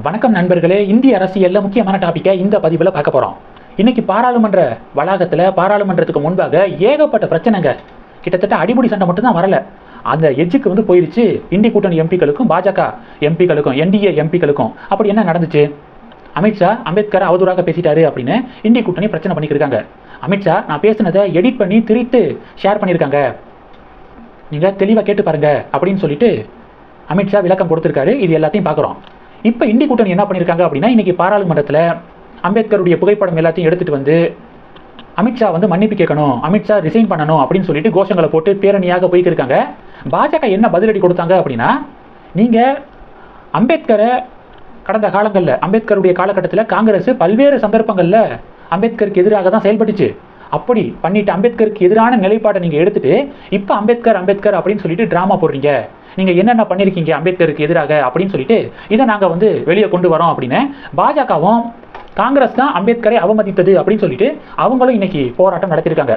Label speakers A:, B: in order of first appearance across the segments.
A: வணக்கம் நண்பர்களே இந்திய அரசியல்ல முக்கியமான டாபிக்கை இந்த பதிவில் பார்க்க போறோம். இன்னைக்கு பாராளுமன்ற வளாகத்தில் பாராளுமன்றத்துக்கு முன்பாக ஏகப்பட்ட பிரச்சனைங்க கிட்டத்தட்ட அடிமுடி சண்டை மட்டும்தான் வரல. அந்த எஜ்ஜுக்கு வந்து போயிருச்சு. இந்தி கூட்டணி எம்பிக்களுக்கும் பாஜக எம்பிக்களுக்கும் என்டிஏ எம்பிக்களுக்கும் அப்படி என்ன நடந்துச்சு? அமித்ஷா அம்பேத்கர் அவதூறாக பேசிட்டாரு அப்படின்னு இந்திய கூட்டணி பிரச்சனை பண்ணிக்கிருக்காங்க. அமித்ஷா நான் பேசினதை எடிட் பண்ணி திரித்து ஷேர் பண்ணியிருக்காங்க நீங்கள் தெளிவாக கேட்டு பாருங்க அப்படின்னு சொல்லிட்டு அமித்ஷா விளக்கம் கொடுத்துருக்காரு. இது எல்லாத்தையும் பார்க்குறோம். இப்போ இந்தி கூட்டணி என்ன பண்ணியிருக்காங்க அப்படின்னா இன்றைக்கி பாராளுமன்றத்தில் அம்பேத்கருடைய புகைப்படம் எல்லாத்தையும் எடுத்துகிட்டு வந்து அமித்ஷா வந்து மன்னிப்பு கேட்கணும் அமித்ஷா ரிசைன் பண்ணணும் அப்படின்னு சொல்லிட்டு கோஷங்களை போட்டு பேரணியாக போயிட்டு இருக்காங்க பாஜக என்ன பதிலடி கொடுத்தாங்க அப்படின்னா நீங்கள் அம்பேத்கரை கடந்த காலங்களில் அம்பேத்கருடைய காலகட்டத்தில் காங்கிரஸ் பல்வேறு சந்தர்ப்பங்களில் அம்பேத்கருக்கு எதிராக தான் செயல்பட்டுச்சு. அப்படி பண்ணிட்டு அம்பேத்கருக்கு எதிரான நிலைப்பாட்டை நீங்கள் எடுத்துட்டு இப்போ அம்பேத்கர் அம்பேத்கர் அப்படின்னு சொல்லிட்டு ட்ராமா போடுறீங்க. நீங்க என்னென்ன பண்ணிருக்கீங்க அம்பேத்கருக்கு எதிராக அப்படின்னு சொல்லிட்டு இதை நாங்க வந்து வெளியே கொண்டு வரோம் அப்படின்னு பாஜகவும் காங்கிரஸ் தான் அம்பேத்கரை அவமதித்தது அப்படின்னு சொல்லிட்டு அவங்களும் இன்னைக்கு போராட்டம் நடத்திருக்காங்க.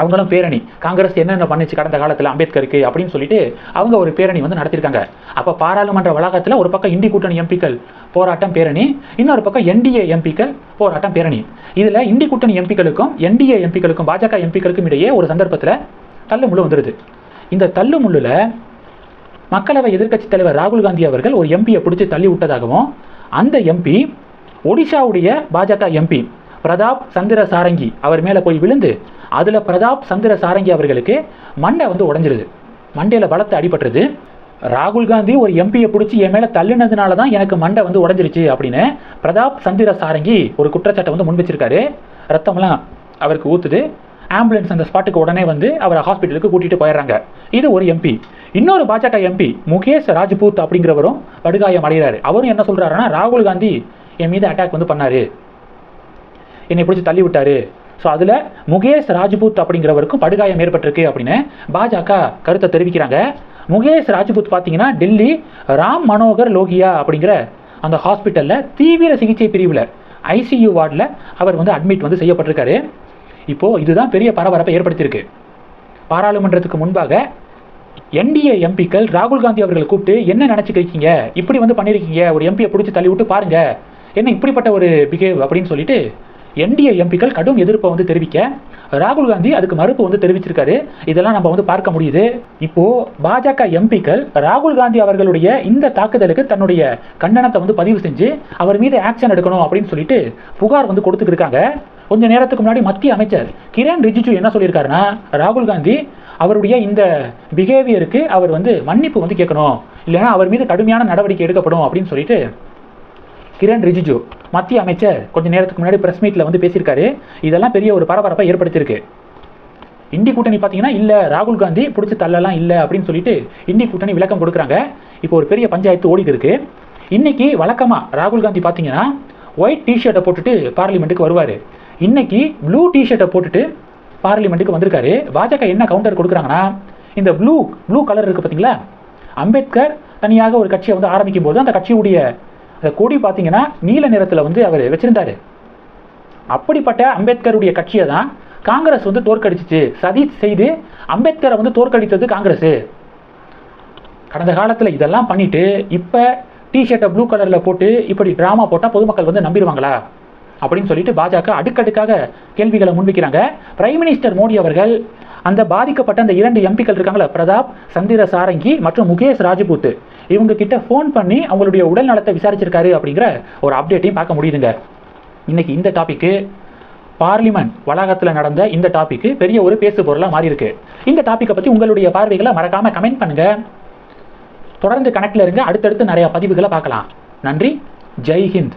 A: அவங்களும் பேரணி. காங்கிரஸ் என்னென்ன பண்ணுச்சு கடந்த காலத்தில் அம்பேத்கருக்கு அப்படின்னு சொல்லிட்டு அவங்க ஒரு பேரணி வந்து நடத்திருக்காங்க. அப்போ பாராளுமன்ற வளாகத்தில் ஒரு பக்கம் இந்தி கூட்டணி எம்பிக்கள் போராட்டம் பேரணி இன்னொரு பக்கம் என்டிஏ எம்பிக்கள் போராட்டம் பேரணி. இதில் இந்தி கூட்டணி எம்பிக்களுக்கும் என்டிஏ எம்பிக்களுக்கும் பாஜக எம்பிக்களுக்கும் இடையே ஒரு சந்தர்ப்பத்தில் தள்ளு முள்ளு வந்துடுது இந்த தள்ளுமுள்ளில் மக்களவை எதிர்க்கட்சித் தலைவர் ராகுல் காந்தி அவர்கள் ஒரு எம்பியை பிடிச்சி தள்ளி விட்டதாகவும் அந்த எம்பி ஒடிஷாவுடைய பாஜக எம்பி பிரதாப் சந்திர சாரங்கி அவர் மேலே போய் விழுந்து அதில் பிரதாப் சந்திர சாரங்கி அவர்களுக்கு மண்டை வந்து உடஞ்சிருது. மண்டையில் பலத்தை அடிபட்டுருது. ராகுல் காந்தி ஒரு எம்பியை பிடிச்சி என் மேலே தள்ளினதுனால தான் எனக்கு மண்டை வந்து உடஞ்சிருச்சு அப்படின்னு பிரதாப் சந்திர சாரங்கி ஒரு குற்றச்சாட்டை வந்து முன் வச்சிருக்காரு. ரத்தம்லாம் அவருக்கு ஊத்துது. ஆம்புலன்ஸ் அந்த ஸ்பாட்டுக்கு உடனே வந்து அவரை ஹாஸ்பிட்டலுக்கு கூட்டிகிட்டு போயிடுறாங்க. இது ஒரு எம்பி இன்னொரு பாஜக எம்பி முகேஷ் ராஜ்பூத் அப்படிங்கிறவரும் படுகாயம் அடைகிறாரு. அவரும் என்ன சொல்கிறாருன்னா ராகுல் காந்தி என் மீது அட்டாக் வந்து பண்ணார். என்னை பிடிச்சி தள்ளி விட்டார். ஸோ அதில் முகேஷ் ராஜ்பூத் அப்படிங்கிறவருக்கும் படுகாயம் ஏற்பட்டிருக்கு அப்படின்னு பாஜக கருத்தை தெரிவிக்கிறாங்க. முகேஷ் ராஜ்பூத் பார்த்தீங்கன்னா டெல்லி ராம் மனோகர் லோகியா அப்படிங்கிற அந்த ஹாஸ்பிட்டலில் தீவிர சிகிச்சை பிரிவில் ஐசியூ வார்டில் அவர் வந்து அட்மிட் வந்து செய்யப்பட்டிருக்காரு. இப்போது இதுதான் பெரிய பரபரப்பை ஏற்படுத்தியிருக்கு. பாராளுமன்றத்துக்கு முன்பாக என்டிஏ எம்பிக்கள் ராகுல் காந்தி அவர்களை கூப்பிட்டு என்ன நினச்சிக்கிறீங்க இப்படி வந்து பண்ணியிருக்கீங்க. ஒரு எம்பியை பிடிச்சி தள்ளி விட்டு பாருங்க. என்ன இப்படிப்பட்ட ஒரு பிஹேவ் அப்படின்னு சொல்லிட்டு என்டிஏ எம்பிக்கள் கடும் எதிர்ப்பை வந்து தெரிவிக்க ராகுல் காந்தி அதுக்கு மறுப்பு வந்து தெரிவிச்சிருக்காரு. இதெல்லாம் நம்ம வந்து பார்க்க முடியுது. இப்போ பாஜக எம்பிக்கள் ராகுல் காந்தி அவர்களுடைய இந்த தாக்குதலுக்கு தன்னுடைய கண்டனத்தை வந்து பதிவு செஞ்சு அவர் மீது ஆக்ஷன் எடுக்கணும் அப்படின்னு சொல்லிட்டு புகார் வந்து கொடுத்துட்டு இருக்காங்க. கொஞ்ச நேரத்துக்கு முன்னாடி மத்திய அமைச்சர் கிரண் ரிஜிஜு என்ன சொல்லியிருக்காருன்னா ராகுல் காந்தி அவருடைய இந்த பிஹேவியருக்கு அவர் வந்து மன்னிப்பு வந்து கேட்கணும். இல்லைன்னா அவர் மீது கடுமையான நடவடிக்கை எடுக்கப்படும் அப்படின்னு சொல்லிட்டு கிரண் ரிஜிஜு மத்திய அமைச்சர் கொஞ்ச நேரத்துக்கு முன்னாடி பிரஸ் மீட்டில் வந்து பேசியிருக்காரு. இதெல்லாம் பெரிய ஒரு பரபரப்பை ஏற்படுத்தியிருக்கு. இந்தி கூட்டணி பார்த்தீங்கன்னா இல்லை ராகுல் காந்தி பிடிச்சி தள்ளலாம் இல்லை அப்படின்னு சொல்லிட்டு இந்தி கூட்டணி விளக்கம் கொடுக்குறாங்க. இப்போ ஒரு பெரிய பஞ்சாயத்து ஓடிட்டு இருக்கு. இன்னைக்கு வழக்கமாக ராகுல் காந்தி பார்த்தீங்கன்னா ஒயிட் டிஷர்ட்டை போட்டுட்டு பார்லிமெண்ட்டுக்கு வருவார். இன்னைக்கு ப்ளூ டிஷர்ட்டை போட்டுட்டு பார்லிமெண்ட்டுக்கு வந்திருக்காரு. பாஜக என்ன கவுண்டர் கொடுக்குறாங்கன்னா இந்த ப்ளூ ப்ளூ கலர் இருக்குது பார்த்தீங்களா அம்பேத்கர் தனியாக ஒரு கட்சியை வந்து ஆரம்பிக்கும் போது அந்த கட்சியுடைய அந்த கொடி பார்த்தீங்கன்னா நீல நிறத்தில் வந்து அவர் வச்சிருந்தாரு. அப்படிப்பட்ட அம்பேத்கருடைய கட்சியை தான் காங்கிரஸ் வந்து தோற்கடிச்சிச்சு. சதி செய்து அம்பேத்கரை வந்து தோற்கடித்தது காங்கிரஸ். கடந்த காலத்தில் இதெல்லாம் பண்ணிட்டு இப்போ டிஷர்ட்டை ப்ளூ கலரில் போட்டு இப்படி ட்ராமா போட்டால் பொதுமக்கள் வந்து நம்பிடுவாங்களா? அப்படின்னு சொல்லிட்டு பாஜக அடுக்கடுக்காக கேள்விகளை முன்வைக்கிறாங்க. பிரைம் மினிஸ்டர் மோடி அவர்கள் அந்த பாதிக்கப்பட்ட அந்த இரண்டு எம்பிக்கள் இருக்காங்களே பிரதாப் சந்திர சாரங்கி மற்றும் முகேஷ் ராஜபூத் இவங்க கிட்ட ஃபோன் பண்ணி அவங்களுடைய உடல் நலத்தை விசாரிச்சிருக்காரு அப்படிங்கிற ஒரு அப்டேட்டையும் பார்க்க முடியுதுங்க. இன்னைக்கு இந்த டாபிக்கு பார்லிமெண்ட் வளாகத்தில் நடந்த இந்த டாபிக் பெரிய ஒரு பேசு பொருளாக மாறி இருக்கு இந்த டாப்பிக்கை பற்றி உங்களுடைய பார்வைகளை மறக்காம கமெண்ட் பண்ணுங்க. தொடர்ந்து கணக்கில் இருங்க. அடுத்தடுத்து நிறைய பதிவுகளை பார்க்கலாம். நன்றி. ஜெய்ஹிந்த்